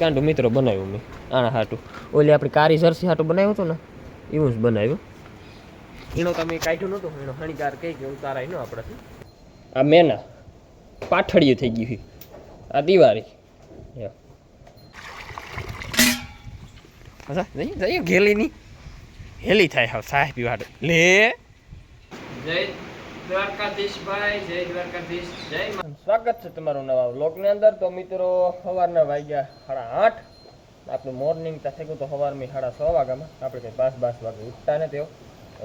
કાંડું મિત્રો બનાવ્યું મેં, આના હાટું. ઓલી આપણી કારી જર્સી હાટું બનાવ્યું હતું ને, એવું જ બનાવ્યું. એનો તમે કાઢ્યું નહોતું એનો હણીકાર કહી કે ઉતારાય ન આપણાથી. આ મેના પાઠડિયું થઈ ગયું આ દિવાળી. જઈએ ઘેલી ની હેલી થાય હા સાહેબ પીવા લે. જય દ્વારકાધીશભાઈ જય દ્વારકાધીશ, જય સ્વાગત છે તમારું નવા વ્લોગની અંદર. તો મિત્રો, સવારના વાગ્યા સાડા આઠ. આપણું મોર્નિંગ થઈ ગયું તો સવારમાં સાડા છ વાગ્યામાં. આપણે કંઈ પાંચ પાંચ વાગે ઉઠતા ને તેઓ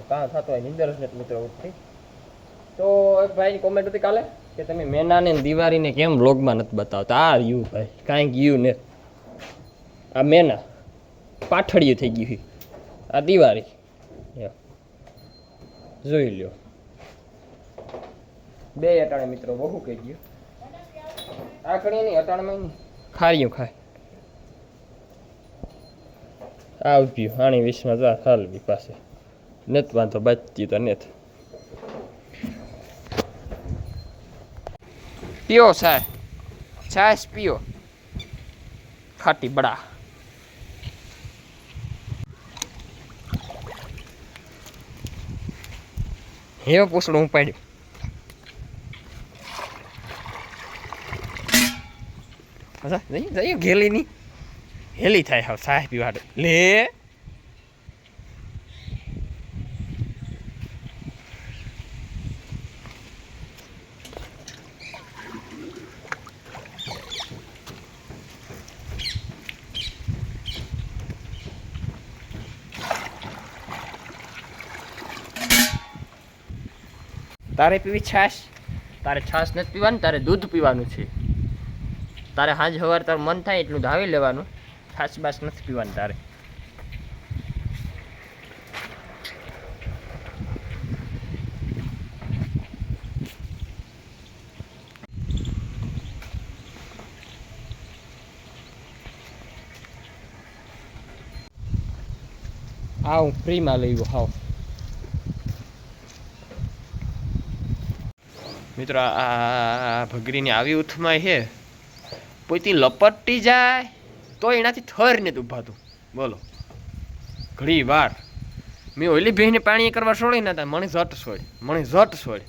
કાં થતો હોય નિંદર જ નથી મિત્રો ઉઠતી. તો એક ભાઈની કોમેન્ટ હતી કાલે કે તમે મેનાને દિવાળીને કેમ વ્લોગમાં નથી બતાવતા? આ યુ ભાઈ. કાંઈક યુ ને. આ મેના. પાઠડિયું થઈ ગયું. આ દિવાળી. જોઈ લ્યો. બે અટાણે મિત્રો બહુ કહી ગયું આકડી નહીં અટાણમાં નહીં ખાર્યું ખાય. આ ઉભ્યું આણી વીસમાં જા હાલવી પાસે નેત વાંધો બાજતી તો નેત. પીઓ સાહેબ. છાશ પીઓ. ખાટી બડા. હે પૂછડું હું જઈએ ઘેલીની હેલી થાય સાહેબ લે. તારે પીવી છાશ? તારે છાશ નથી પીવાની, તારે દૂધ પીવાનું છે. તારે સાંજ સવાર તારું મન થાય એટલું ધાવી લેવાનું. છાસ બાસ નથી પીવાનું તારે. આ હું ફ્રીમાં લઈ હાવ. મિત્રો, આ ભગરીની આવી ઉથમાં છે. પોતી લપટતી જાય, તો એનાથી થર ને ઉભાતું બોલો. ઘણી વાર મેં ઓલી ભેંને પાણી કરવા છોડી ના તા મને ઝટ છોડ મને ઝટ છોડ.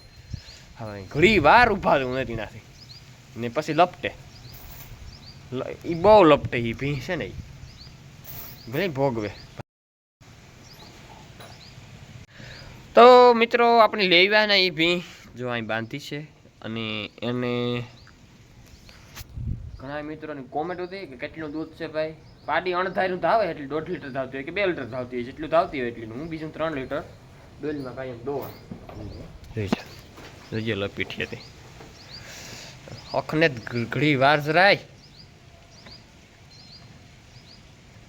હવે ઘણી વાર ઊભા નથી એનાથી ને પછી લપટે. એ બહુ લપટે એ ભીં છે ને એ ઘણી ભોગવે. તો મિત્રો, આપણે લેવાના એ ભીં જો અહીં બાંધી છે, અને એને ઘણા મિત્રોની કોમેન્ટ હતી કે કેટલું દૂધ છે ભાઈ? પાડી અણધાર્યું ધાવે એટલે દોઢ લીટર ધાવતી હોય કે બે લીટર ધાવતી હોય જેટલું ધાવતી હોય એટલું. હું બીજું ત્રણ લીટર ડોલીમાં કાંઈ દોવા. જોઈ છે જોઈએ લપીઠી હતી. અખને ઘડી વાર જરાય.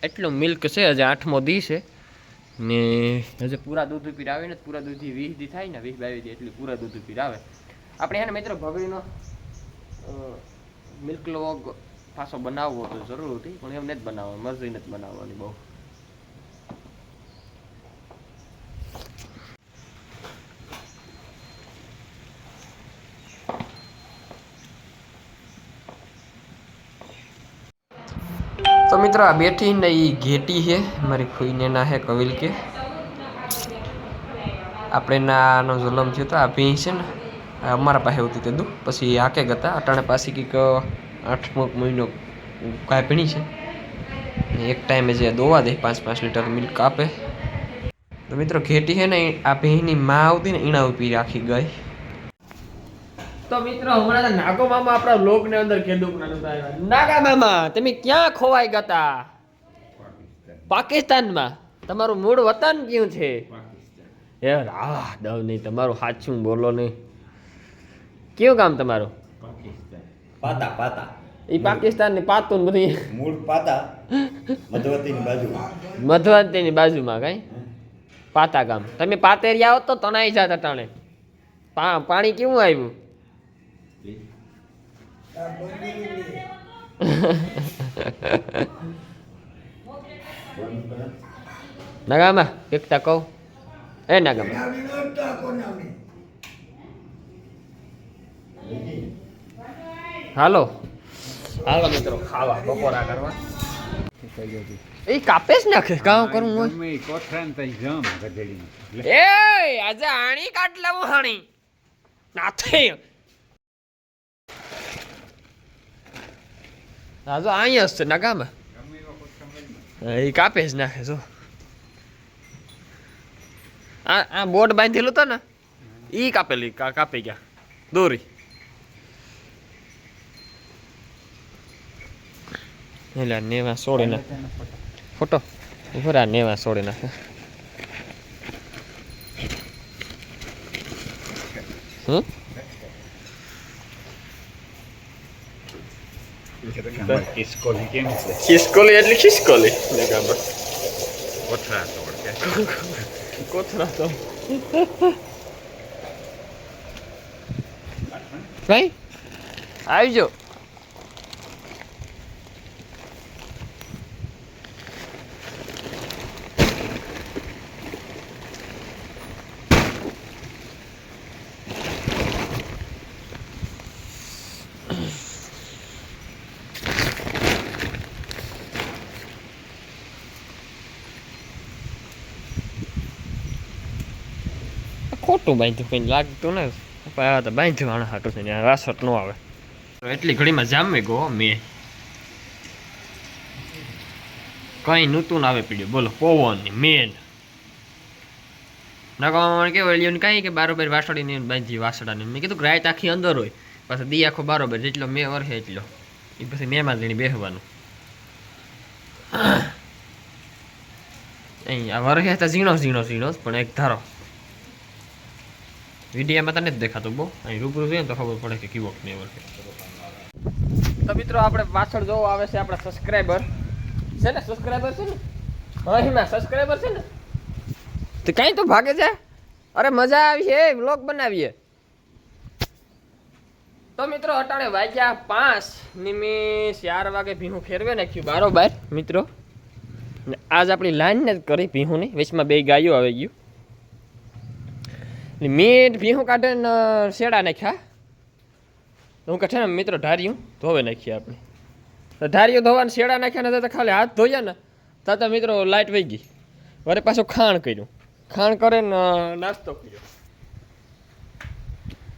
એટલું મિલ્ક છે હજી આઠમો દી છે. ને હજે પૂરા દૂધ પીર આવે ને પૂરા દૂધથી વીસ દી થાય ને વીસ બાવીસ દી એટલું પૂરા દૂધ પીર આવે. આપણે એને મિત્રો ભગડીનો મિલ્ક લોગ પાછો બનાવવો તો જરૂર હતી, પણ એમ જ બનાવવા મરજી નથી બનાવવાની બહુ. તો મિત્રો, આ બેઠી ને એ ઘેટી છે, મારી ફોઈને ના હે કવિલ કે આપણે નાનો જુલમ થયો તો આ ભીં છે ને અમારા પાસે હોતી તે દું. પછી આકે ગતા અટાણે પાછી કંઈક આઠમો મહિનો ગાય ભીણી છે. એક ટાઈમે જે દોવા દે પાંચ પાંચ લીટર મિલ્ક આપે. તો મિત્રો ઘેટી છે ને આ ભીની માં આવતી ને ઈણા ઉપી રાખી ગઈ તો મિત્રો હમણાં તો નાગો મામા આપણા લોક ને અંદર કેદુક ના નાગા મામા તમે ક્યાં ખોવાઈ ગયા પાકિસ્તાનમાં. તમારું મૂળ વતન ક્યું છે? એ રાહ દવ નહીં તમારું સાચું બોલો નહીં. કયું ગામ તમારું? પાતા પાતા. એ પાકિસ્તાનની પાતું ને બધી મૂળ પાતા મધવતીની બાજુ મધવાંતીની બાજુમાં કઈ? પાતા ગામ. તમે પાતેરિયા આવો તો તણાઈ જાત અટાણે પા પાણી કેવું આવ્યું? નાગામાં એકતા કહું. એ નગામાં. હાલો. હાલો મિત્રો ખાવા બપોરા કરવા. એ કાપેસ નાખે કામ કરું હું? મે કોઠરાન તઈ જમ ગધેડીને. એ આજે આણી કાટ લેવું હાણી. નાથે. આજે નગામાં. એવા કોથરા મળી એ કાપેસ નાખે જો. આ આ બોર્ડ બાંધેલું તો ને? ઈ કાપેલી કાપી ગયા. દોરી. એટલે નેવા સોડી નાખે ફોટો ઉપર આ નેવા સોડી નાખે હમ ખિસકોલી એટલે ખિસકોલી કોથરા કે કોથરા તો ભાઈ આવજો ખોટું બાંધ્યું કંઈ લાગતું ને? આ તો બાંધ્યું આના હાટું ત્યાં વાસટ ન આવે. એટલી ઘડીમાં જામી ગયો મેં. કઈ નૂતું આવે પીડ્યું. બોલો પવનની મેન. નગામાં કેવું, એલિયન કાંઈ કે બારોબાર વાસળીને બાંધી વાસડાને મેં કીધું કે રાત આખી અંદર હોય. પછી દી આખો બારોબાર જેટલો મેં વરસે એટલો. એ પછી મેમાં લઈને બેસવાનું અહીં આ વરસે હતા ઝીણો ઝીણો ઝીણો પણ એક ધારો. વિડીયામાં તને જ દેખાતું, બહુ. અહીં રૂબરૂ જોઈએ તો ખબર પડે કે કેવો ફ્લેવર છે. તો મિત્રો, આપણે પાછળ જોવો આવે છે આપણા સબસ્ક્રાઈબર છે ને સબસ્ક્રાઈબર છે ને? હા હિમા સબસ્ક્રાઈબર છે ને? તો કાંઈ તો ભાગે છે? અરે, મજા આવી છે વ્લોગ બનાવીએ. તો મિત્રો, અટાણે વાગ્યા પાંચ નિમી ચાર વાગે ભીહું ફેરવે નાખ્યું, બારોબાર, મિત્રો. ને આજ આપણી લાઈન ને જ કરી ભીહુંની વચમાં બે ગાયો આવી ગયું. ને મેં ભીહું કાઢે ને શેડા નાખ્યા. હું કહે ને, મિત્રો ઢાર્યું ધોવે નાખીએ આપણે. ઢાર્યું ધોવાને શેડા નાખ્યા ને, તો ખાલી હાથ ધોયા ને તો મિત્રો લાઇટ વહી ગઈ. વરે પાછું ખાણ કર્યું. ખાણ કરે ને નાસ્તો કર્યો.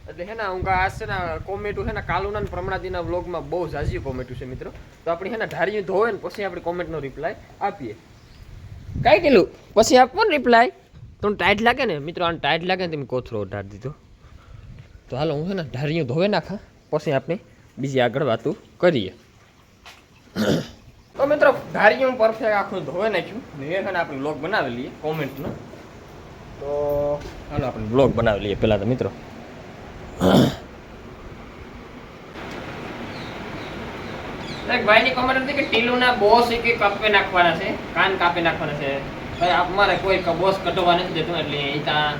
એટલે હે ને, હું આ છે ને, કોમેટું છે ને, કાલુના પ્રમણાદીના વ્લોગમાં બહુ ઝાઝી કોમેટું છે, મિત્રો. તો આપણે હે ને ઢાર્યું ધોવે ને, પછી આપણે કોમેન્ટનો રિપ્લાય આપીએ. કાંઈ કેલું પછી આપવો ને રિપ્લાય તમને ટાઈટ લાગે ને? મિત્રો, આને ટાઈટ લાગે ને તમે કોથરો ઉઢાડી દીધો. તો હાલો, હું છે ને ઢારીઓ ધોવે નાખા. પછી આપણે બીજી આગળ વાતું કરીએ. તો મિત્રો ઢારિયું પરફેક્ટ આખું ધોવે નાખ્યું. ને આપણે બ્લોગ બનાવી લઈએ કોમેન્ટનો તો હાલો, આપણે બ્લોગ બનાવી લઈએ પહેલાં તો, મિત્રો. એક ભાઈની કોમેન્ટ હતી કે ટીલુના બોસ એક કાપી નાખવાના છે, કાન કાપી નાખવાના છે. અમારે કોઈ કબોસ બોસ કટવા નથી દેતું, એટલે ત્યાં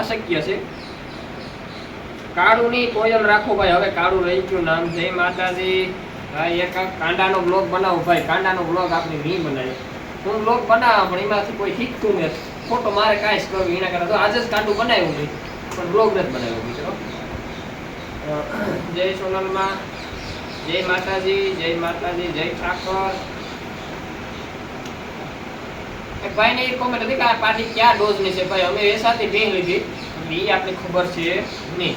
અશક્ય છે. કાળું ની કોયલ રાખો ભાઈ, હવે કાળું રહી ગયું નામ જય માતાજી, ભાઈ, એક કાંડાનો બ્લોગ બનાવો ભાઈ, કાંડાનો બ્લોગ આપણે નહીં બનાવીએ. હું બ્લોગ બનાવવા, પણ એમાંથી કોઈ શીખતું નથી. ખોટો મારે કાંઈ જ કરવું એના કરતા તો આજે જ કાંડું બનાવ્યું નહીં પણ બ્લોગ નથી બનાવ્યો મિત્રો જય સોનલમાં, જય માતાજી જય માતાજી, જય ઠાકર. એક ભાઈને એ કોમેન્ટ હતી કે આ પાર્ટી ક્યાં ડોઝની છે? ભાઈ, અમે એ સાથે બે લીધી. એ આપણે ખબર છે નહીં.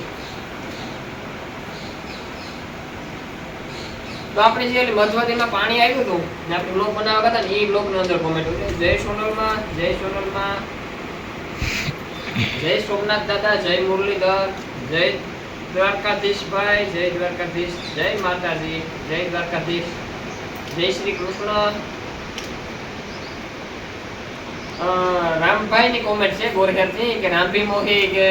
તો આપણે જે મધવાદીમાં પાણી આવ્યું હતું ને આપણે બ્લોક બનાવવા હતા ને એ બ્લોગની અંદર કોમેન્ટ હતી. જય સોનલમાં જય સોનલમાં, જય સોમનાથ દાદા, જય મુરલીધર, જય દ્વારકાધીશભાઈ જય દ્વારકાધીશ, જય માતાજી, જય દ્વારકાધીશ, જય શ્રી કૃષ્ણ. રામભાઈની કોમેન્ટ છે ગોરખેરથી કે રામભી મોહી કે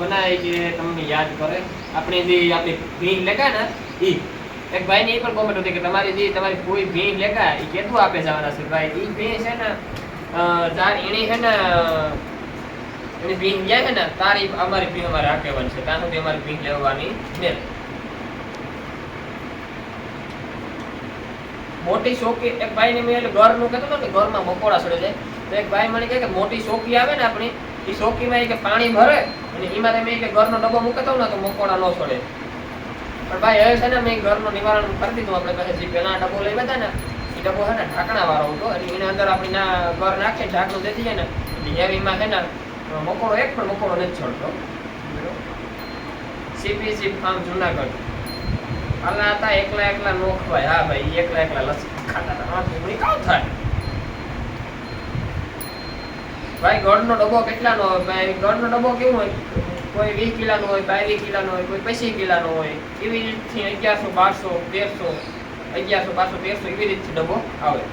બનાય કે તમને યાદ કરે. આપણે જે આપણી ભીન લેખા ને એ એક ભાઈની એ પણ કોમેન્ટ હતી કે તમારી જે તમારી કોઈ ભીન લેખા એ કેટલું આપે જવાના છે? ભાઈ એ ભીન છે ને તાર એની છે ને, એની ભીન જાય છે ને, તારી અમારી ભીન અમારે રાખેવાની છે. ત્યાં સુધી અમારી ભીન લેવાની છે મોટી શોકી એક ભાઈને મેં એટલે ઘરનું કહેતો હતો ને ઘરમાં મકોડા સડે જાય તો એક ભાઈ મને કે મોટી ચોકી આવે ને આપણી એ શોકીમાં એ કે પાણી ભરે અને એમાં તમે કે ઘરનો ડબ્બો મૂકતો ને તો મકોડા ન છોડે પણ ભાઈ હવે છે ને મેં ઘરનું નિવારણ કરી દીધું. આપણે પાસે જે પેલા ડબ્બો લઈ બધા ને, એ ડબ્બો છે ને ઢાંકણા વાળો હતો. એટલે એના અંદર આપણે ના ઘર નાખે ઢાંકણું દેતી જાય ને, એટલે હેવીમાં છે ને, મકોડો એક પણ મકોડો નથી છોડતો સીપીસી ફાર્મ જુનાગઢ. હાલના હતા એકલા એકલા નોખવાય. હા ભાઈ, એકલા એકલા લસણ ખાતા હતા. કામ થાય. ભાઈ, ગોળનો ડબ્બો કેટલાનો હોય? ભાઈ, ગોળનો ડબ્બો કેવો હોય? કોઈ વીસ કિલાનો હોય, બાવીસ કિલાનો હોય, કોઈ પચીસ કિલાનો હોય. એવી રીતથી અગિયારસો, બારસો, તેરસો, અગિયારસો, બારસો, તેરસો એવી રીતથી ડબ્બો આવે.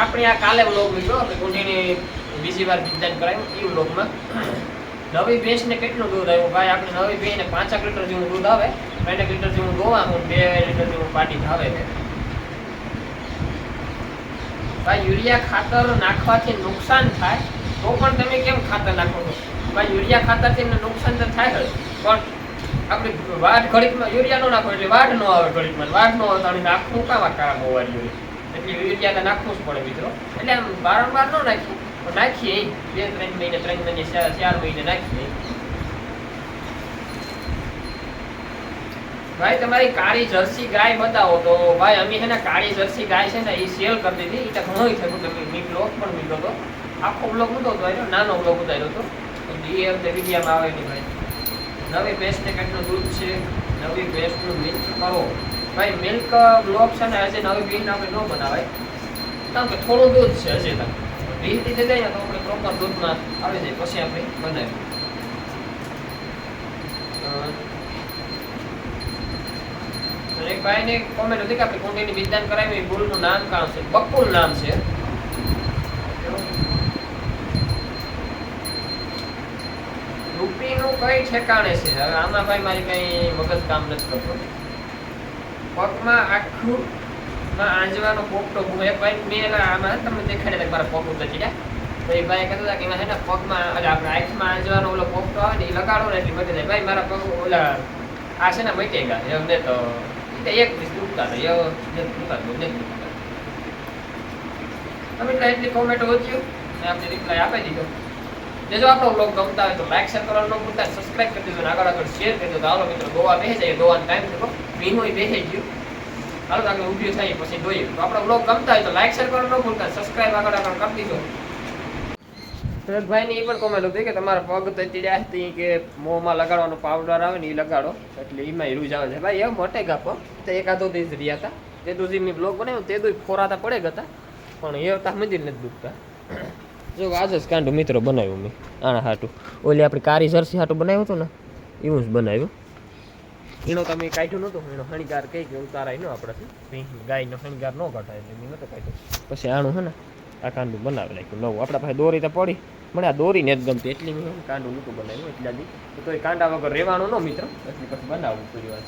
આપણે આ કાલે બ્લોગ લીધો, આપણે ગુંઠીની બીજી વાર વિજ્ઞાન કરાયું એ વ્લોગમાં નવી ભેંસને કેટલું દૂધ આવ્યું? ભાઈ, આપણે નવી ભેંસને પાંચેક લીટર જેવું દૂધ આવે ત્રણેક લીટર જેવું દોવાનું બે લીટર જેવું પાટી આવે. છે ભાઈ, યુરિયા ખાતર નાખવાથી નુકસાન થાય, તો પણ તમે કેમ ખાતર નાખો છો? ભાઈ, યુરિયા ખાતરથી એમને નુકસાન તો થાય જ, પણ આપણે વાઢ ઘડીકમાં, યુરિયા ન નાખો એટલે વાઢ ન આવે ઘડીકમાં. વાઢ ન આવે તો નાખવું કામ કામ હોવા જોઈએ? એટલે યુરિયા તો નાખવું જ પડે મિત્રો. એટલે આમ વારંવાર ન નાખીએ. ઈ. બે ત્રણ મહિને ત્રણ મહિને ચાર મહિને નાખીએ ભાઈ, તમારી કાળી જર્સી ગાય બતાવો તો. ભાઈ, અમે છે ને કાળી જર્સી ગાય છે ને એ સેલ કરી દીધી. એ તો ઘણો થયું, તમે મી બ્લોક પણ મૂક્યો હતો આખો બ્લોગ નહોતો ઉતાર્યો નાનો બ્લોક ઉતાર્યો હતો. એ અમને વિડીયામાં આવે નહીં ભાઈ. નવી ભેંસને કેટલું દૂધ છે, નવી ભેંસનું મિલ્ક કરો ભાઈ મિલ્ક બ્લોક છે ને હજી નવી ભેંસ આપણે ન બનાવાય. કારણ કે થોડું દૂધ છે હજી તક થઈ જાય તો આપણે પ્રોપર દૂધમાં આવી જાય. પછી આપણે બનાવીએ. નામ કામ છે? બકુલ નામ છે. રૂપીનું કઈ ઠેકાણે છે. હવે આમાં ભાઈ મારી કઈ મગજ કામ નથી કરતો. પગમાં આખું આંજવાનો પોપટો હું એક ભાઈ મેં એના આમાં તમને દેખાડે મારા પગ ઉતર છે તો એ ભાઈ કહેતા હતા કે એમાં હે ને પગમાં, એટલે આપણે આંખમાં આંજવાનો ઓલો પોપટો આવે ને એ લગાડો ને એટલે મટી જાય ભાઈ, મારા પગ ઓલા આ છે ને મટી ગયા. એમ ને તો એક દિવસ દુખતા હતા. એવો દુખતા નથી તમે એટલે એટલી કોમેન્ટ ને આપણે રિપ્લાય આપી દીધો. જો આપણો બ્લોગ ગમતા હોય તો લાઈક શેર કરવાનું ન ભૂલતા સબસ્ક્રાઇબ કરી દેજો અને આગળ આગળ શેર કરી દેજો. તો મિત્રો, ગોવા બેસે જાય ગોવાનો ટાઈમ થયો મહિનોય બેસી ગયું. હાલો તો આગળ ઊભી થાય પછી જોઈએ. તો આપણો બ્લોગ ગમતા હોય તો લાઈક શેર કરવાનું ન ભૂલતા. સબસ્ક્રાઇબ આગળ આગળ કરી દીધો. ભાઈ ની એ પણ કોમેન્ટ હતી કે તમારા પગ તો ચીડ્યા હતી કે મોંમાં લગાડવાનો પાવડર આવે ને એ લગાડો. એટલે એમાં રૂજ આવે છે. ભાઈ એ મોટે ગાપો તો એકાદો દિવસ રહ્યા હતા. તે દુજી મેં બ્લોગ બનાવ્યો તે દુઈ ફોરાતા પડે ગતા. પણ એ હતા મંદિર નથી દુખતા. જો આજે જ કાંડું મિત્રો બનાવ્યું મેં. આના હાટું. ઓલી આપણી કારી જર્સી હાટું બનાવ્યું હતું ને એવું જ બનાવ્યું. એનો તમે કાઢ્યું નહોતું એનો હણીગાર કહી કે ઉતારાય ન આપણાથી. ગાયનો હણીગાર ન કાઢાય એટલે મેં નહોતો કાઢ્યું. પછી આનું હે ને આ કાંડું બનાવી નાખ્યું નવું. આપણા પાસે દોરી તો પડી મને આ દોરી જ ગમતી એટલી મેં કાંડું નહોતું બનાવ્યું એટલા દી. તો એ કાંડા વગર રહેવાનું ન મિત્ર એટલે પછી બનાવવું વાર